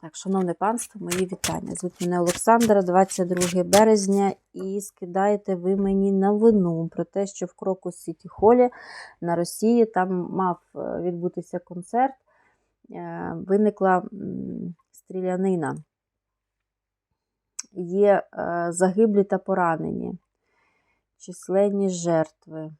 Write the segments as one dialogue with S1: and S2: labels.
S1: Так, шановне панство, мої вітання. Звуть мене Олександра, 22 березня, і скидаєте ви мені новину про те, що в Крокус Сіті Холі на Росії там мав е, відбутися концерт. Е, Виникла стрілянина. Є е, загиблі та поранені, численні жертви.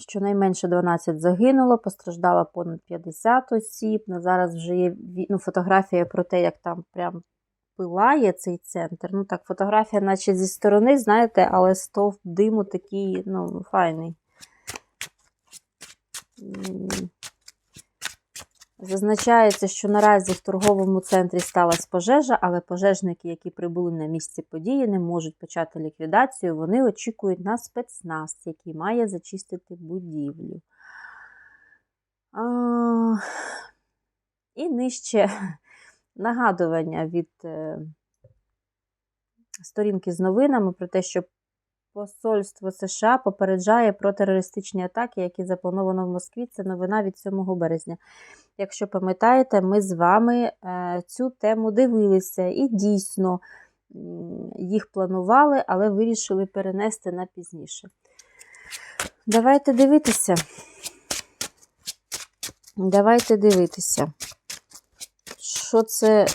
S1: Щонайменше 12 загинуло, постраждало понад 50 осіб. На зараз вже є ну, фотографія про те, як там прям пилає цей центр. Ну так, фотографія, наче зі сторони, знаєте, але стовп диму такий, ну, файний. Зазначається, що наразі в торговому центрі сталася пожежа, але пожежники, які прибули на місце події, не можуть почати ліквідацію. Вони очікують на спецназ, який має зачистити будівлю. А, І нижче нагадування від е, сторінки з новинами про те, що Посольство США попереджає про терористичні атаки, які заплановано в Москві. Це новина від 7 березня. Якщо пам'ятаєте, ми з вами е, цю тему дивилися і дійсно їх планували, але вирішили перенести на пізніше. Давайте дивитися. Давайте дивитися. Що це,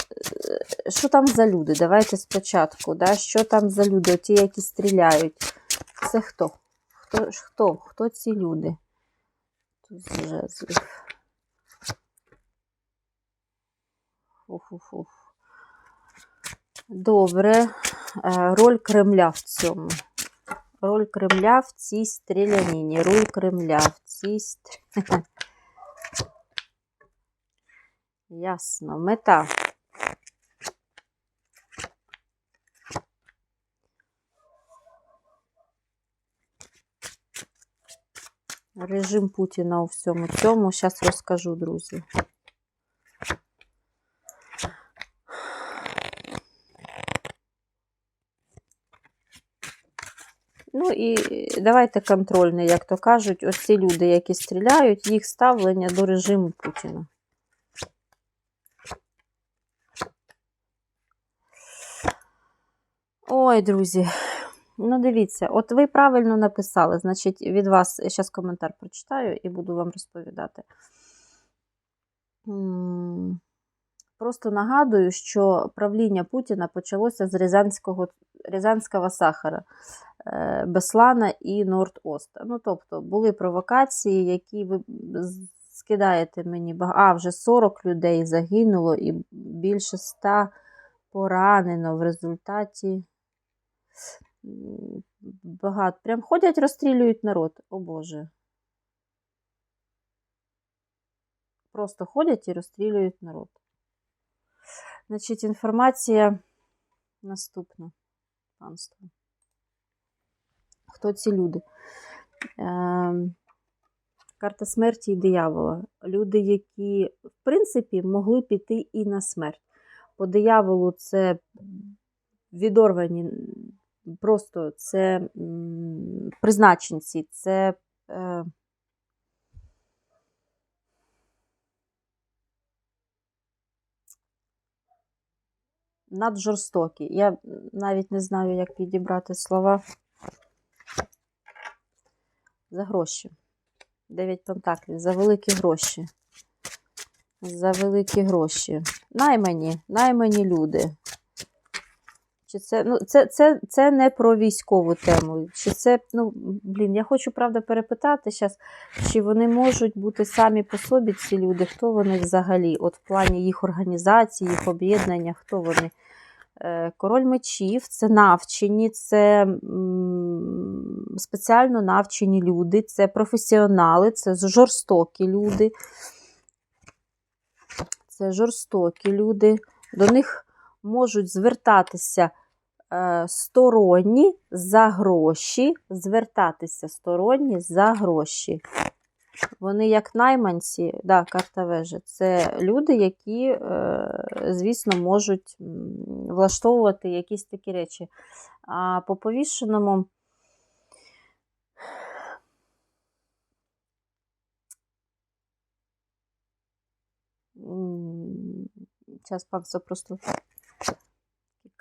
S1: е, що там за люди? Давайте спочатку. Да? Що там за люди? Ті, які стріляють. Це хто? Хто, хто? Хто ці люди? Тут. Фу-фу-фу. Добре. Е, Роль Кремля в цьому. Роль Кремля в цій стріляніні. Роль Кремля в цій стріляніні. Ясно. Мета. Режим Путіна у всьому цьому. Зараз розкажу, друзі. Ну і давайте контрольне, як то кажуть, ось ці люди, які стріляють, їх ставлення до режиму Путіна. Ой, друзі, ну дивіться, от ви правильно написали, значить, від вас зараз коментар прочитаю і буду вам розповідати. Просто нагадую, що правління Путіна почалося з Рязанського, Рязанського сахара, е, Беслана і Норд-Оста. Ну, тобто, були провокації, які ви скидаєте мені. А, вже 40 людей загинуло і більше 100 поранено в результаті. Багато. Прям ходять, розстрілюють народ. О Боже. Просто ходять і розстрілюють народ. Значить, інформація наступна. Панство. Хто ці люди? Ем, карта смерті і диявола. Люди, які, в принципі, могли піти і на смерть. По дияволу це відорвані, просто це призначенці, це. Е, наджорстокі. Я навіть не знаю, як підібрати слова. За гроші. Дев'ять пентаклів. За великі гроші. За великі гроші. Наймані, наймані люди. Чи це, ну, це, це, це не про військову тему. Чи це, ну, блін, я хочу, правда, перепитати зараз, чи вони можуть бути самі по собі, ці люди, хто вони взагалі? От в плані їх організації, їх об'єднання, хто вони? Е, Король мечів це навчені, це спеціально навчені люди, це професіонали, це жорстокі люди. Це жорстокі люди. До них можуть звертатися сторонні за гроші, звертатися сторонні за гроші. Вони як найманці, да, карта вежа, це люди, які, е, звісно, можуть влаштовувати якісь такі речі. А по повішеному Зараз панство просто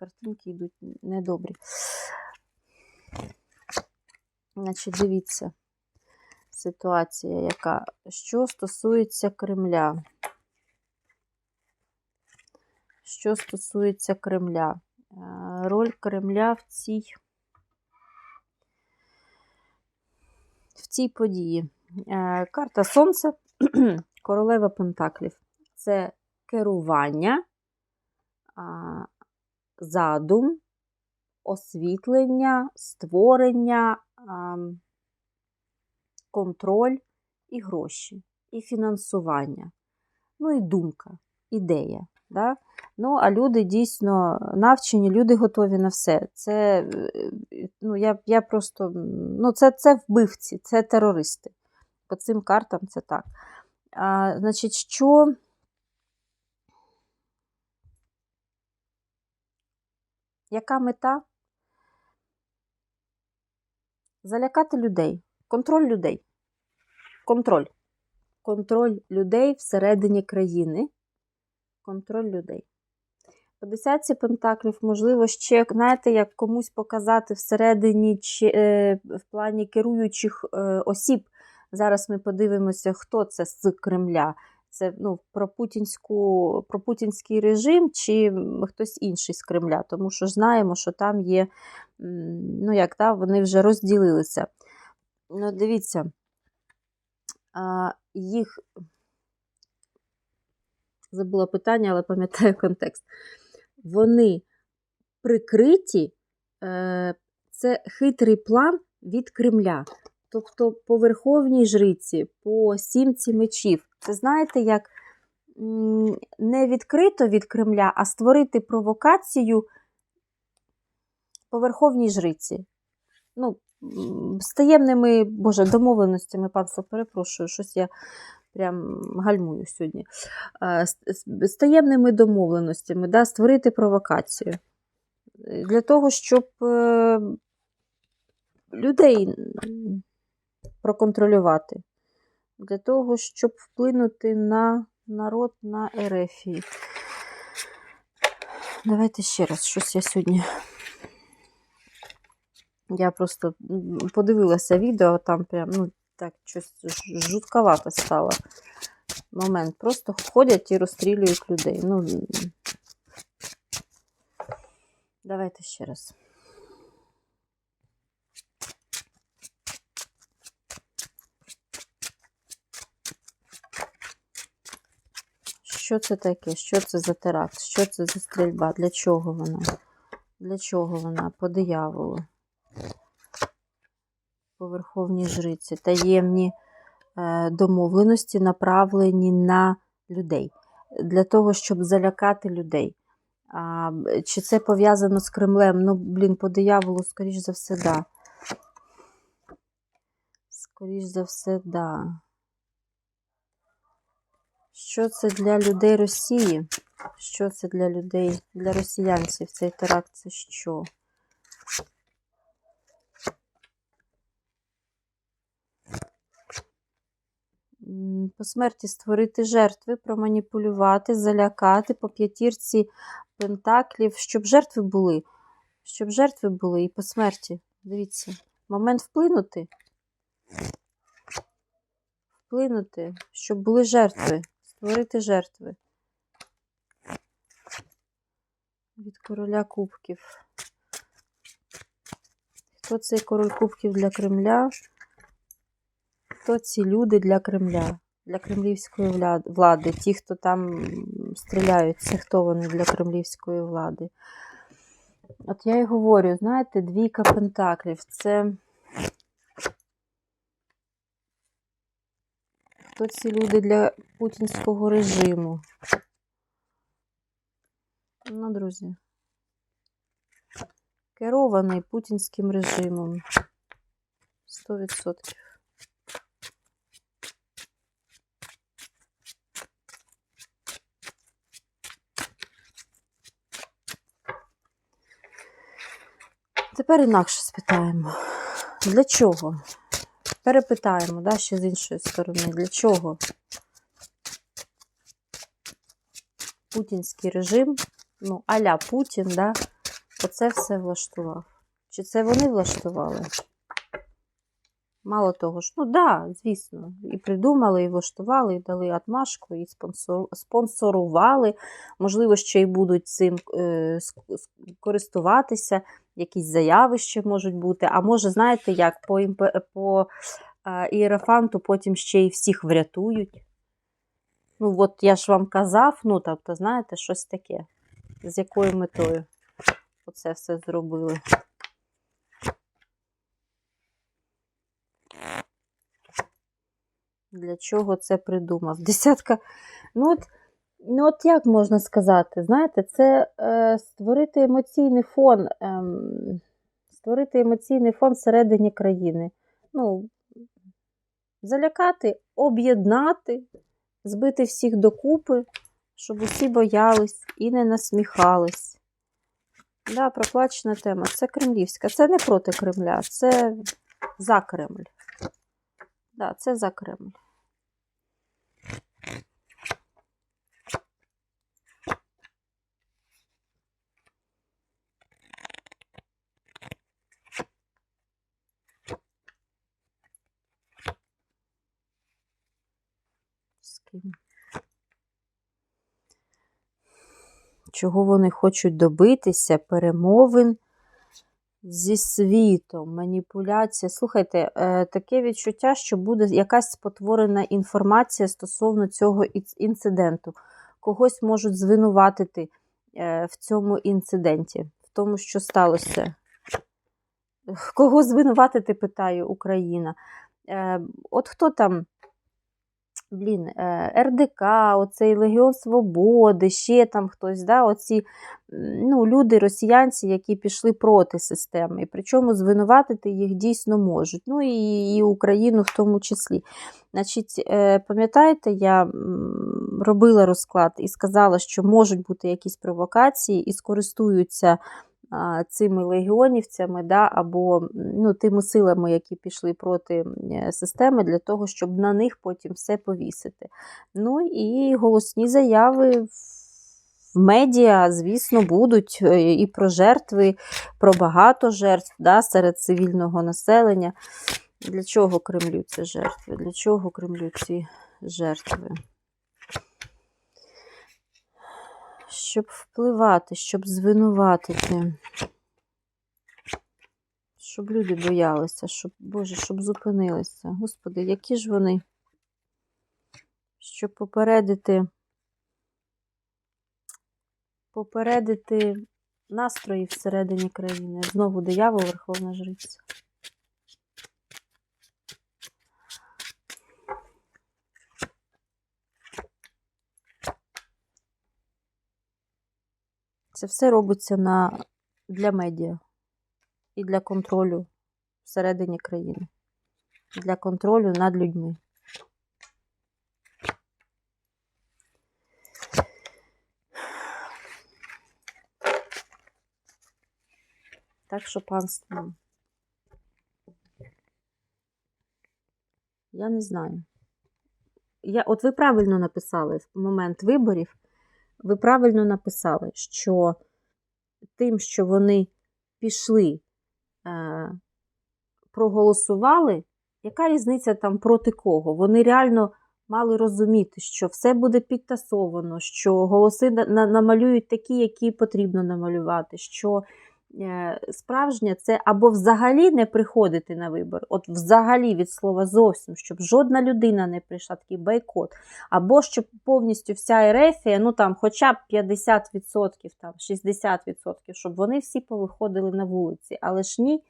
S1: картинки йдуть недобрі. Значить, дивіться, ситуація, яка. Що стосується Кремля. Що стосується Кремля. Е, Роль Кремля в цій, в цій події. Е, Карта Сонце, королева Пентаклів. Це керування, задум, освітлення, створення, контроль і гроші, і фінансування. Ну і думка, ідея. Да? Ну, а люди дійсно навчені, люди готові на все. Це ну, я, я просто, ну, це, це вбивці, це терористи. По цим картам це так. А, Значить, що. Яка мета? Залякати людей. Контроль людей. Контроль. Контроль людей всередині країни. Контроль людей. По десятці пентаклів, можливо, ще, знаєте, як комусь показати всередині чи, е, в плані керуючих е, осіб. Зараз ми подивимося, хто це з Кремля. Це ну, про, путінську, про путінський режим чи хтось інший з Кремля. Тому що знаємо, що там є, ну як, та, вони вже розділилися. Ну, Дивіться, їх забула питання, але пам'ятаю контекст. Вони прикриті, е, це хитрий план від Кремля. Тобто по Верховній Жриці, по сімці мечів. Це знаєте, як не відкрито від Кремля, а створити провокацію по Верховній Жриці. Ну, з таємними, боже, домовленостями, панство, перепрошую, щось я прям гальмую сьогодні. З таємними домовленостями, да, створити провокацію. Для того, щоб е, людей проконтролювати. Для того, щоб вплинути на народ на Ерефії. Давайте ще раз, щось я сьогодні. Я просто подивилася відео, там прям, ну, так, щось жутковато стало. Момент. Просто ходять і розстрілюють людей. Ну, Давайте ще раз. Що це таке? Що це за теракт? Що це за стрільба? Для чого вона? Для чого вона? По дияволу? По Верховній Жриці. Таємні е, домовленості направлені на людей. Для того, щоб залякати людей. А, Чи це пов'язано з Кремлем? Ну, блін, по дияволу, скоріш за все, да. Скоріш за все, да. Що це для людей Росії? Що це для людей, для росіянців цей теракт це що? По смерті створити жертви, проманіпулювати, залякати по п'ятірці пентаклів, щоб жертви були. Щоб жертви були і по смерті. Дивіться, момент вплинути. Вплинути, щоб були жертви створити жертви. Від короля кубків. Хто цей король кубків для Кремля? Хто ці люди для Кремля? Для кремлівської влади? Ті, хто там стріляють, це хто вони для кремлівської влади? От я і говорю, знаєте, двійка пентаклів це. Хто ці люди для путінського режиму? Ну, друзі. Керований путінським режимом. 100%. Тепер інакше спитаємо. Для чого? Перепитаємо, да, ще з іншої сторони. Для чого? путінський режим, ну, аля Путін, да, оце все влаштував. Чи це вони влаштували? Мало того ж, ну да, звісно, і придумали, і влаштували, і дали атмашку, і спонсорували. Можливо, ще й будуть цим е, користуватися, якісь заяви ще можуть бути. А може, знаєте, як по, по е, іерафанту потім ще й всіх врятують. Ну, от я ж вам казав, ну, тобто, знаєте, щось таке. З якою метою оце все зробили. Для чого це придумав? Десятка. Ну, от, ну, от як можна сказати? Знаєте, це е, створити емоційний фон, ем, створити емоційний фон всередині країни. Ну, залякати, об'єднати, збити всіх докупи, щоб усі боялись і не насміхались. Да, проплачена тема. Це кремлівська. Це не проти Кремля, це за Кремль. Да, це за Кремль. Чого вони хочуть добитися? Перемовин зі світом, маніпуляція. Слухайте, е, таке відчуття, що буде якась спотворена інформація стосовно цього інциденту. Когось можуть звинуватити е, в цьому інциденті, в тому, що сталося. Кого звинуватити, питаю Україна. Е, От хто там, блін, е, РДК, оцей Легіон Свободи, ще там хтось, да, оці ну, люди, росіянці, які пішли проти системи. І причому звинуватити їх дійсно можуть. Ну і, і Україну в тому числі. Значить, е, пам'ятаєте, я робила розклад і сказала, що можуть бути якісь провокації і скористуються цими легіонівцями, да, або ну, тими силами, які пішли проти системи, для того, щоб на них потім все повісити. Ну і голосні заяви в в медіа, звісно, будуть е, і про жертви, про багато жертв да, серед цивільного населення. Для чого Кремлю ці жертви? Для чого Кремлю ці жертви? Щоб впливати, щоб звинуватити. Щоб люди боялися, щоб, Боже, щоб зупинилися. Господи, які ж вони? Щоб попередити, попередити настрої всередині країни. Знову диявол, Верховна Жриця. Це все робиться на, для медіа і для контролю всередині країни, для контролю над людьми. Так що панство. Я не знаю. Я, от ви правильно написали в момент виборів, ви правильно написали, що тим, що вони пішли, е, проголосували, яка різниця там проти кого? Вони реально мали розуміти, що все буде підтасовано, що голоси на- на- намалюють такі, які потрібно намалювати, що е, справжнє це або взагалі не приходити на вибори, от взагалі від слова зовсім, щоб жодна людина не прийшла, такий бойкот, або щоб повністю вся ерефія, ну там хоча б 50%, там 60%, щоб вони всі повиходили на вулиці. Але ж ні,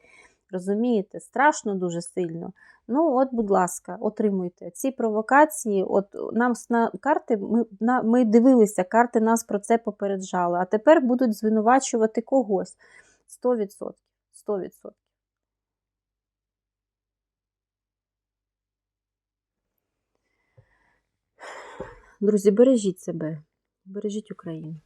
S1: розумієте, страшно дуже сильно. Ну, от, будь ласка, отримуйте ці провокації. От нам на карти, ми, на, ми дивилися, карти нас про це попереджали, а тепер будуть звинувачувати когось. 100%. 100%. Друзі, бережіть себе, бережіть Україну.